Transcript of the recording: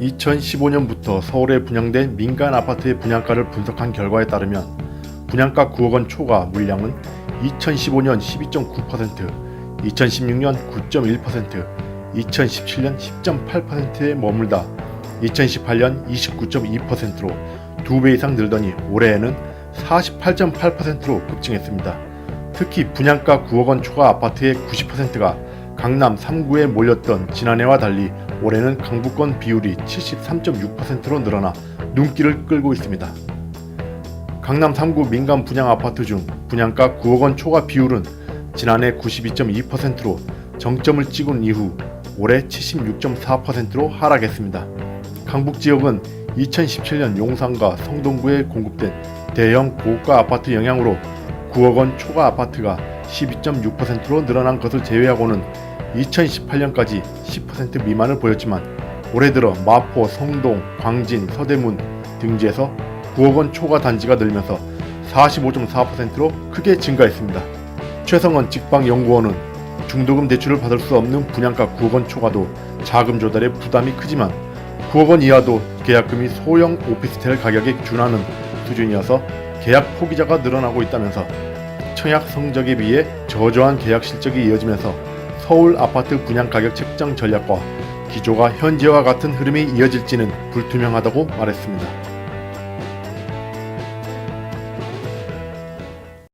2015년부터 서울에 분양된 민간 아파트의 분양가를 분석한 결과에 따르면 분양가 9억 원 초과 물량은 2015년 12.9%, 2016년 9.1%, 2017년 10.8%에 머물다 2018년 29.2%로 두 배 이상 늘더니 올해에는 48.8%로 급증했습니다. 특히 분양가 9억 원 초과 아파트의 90%가 강남 3구에 몰렸던 지난해와 달리 올해는 강북권 비율이 73.6%로 늘어나 눈길을 끌고 있습니다. 강남 3구 민간 분양 아파트 중 분양가 9억 원 초과 비율은 지난해 92.2%로 정점을 찍은 이후 올해 76.4%로 하락했습니다. 강북 지역은 2017년 용산과 성동구에 공급된 대형 고가 아파트 영향으로 9억 원 초과 아파트가 12.6%로 늘어난 것을 제외하고는 2018년까지 10% 미만을 보였지만 올해 들어 마포, 성동, 광진, 서대문 등지에서 9억 원 초과 단지가 늘면서 45.4%로 크게 증가했습니다. 최성원 직방연구원은 중도금 대출을 받을 수 없는 분양가 9억 원 초과도 자금 조달에 부담이 크지만 9억 원 이하도 계약금이 소형 오피스텔 가격에 준하는 수준이어서 계약 포기자가 늘어나고 있다면서 청약 성적에 비해 저조한 계약 실적이 이어지면서 서울 아파트 분양 가격 책정 전략과 기조가 현재와 같은 흐름이 이어질지는 불투명하다고 말했습니다.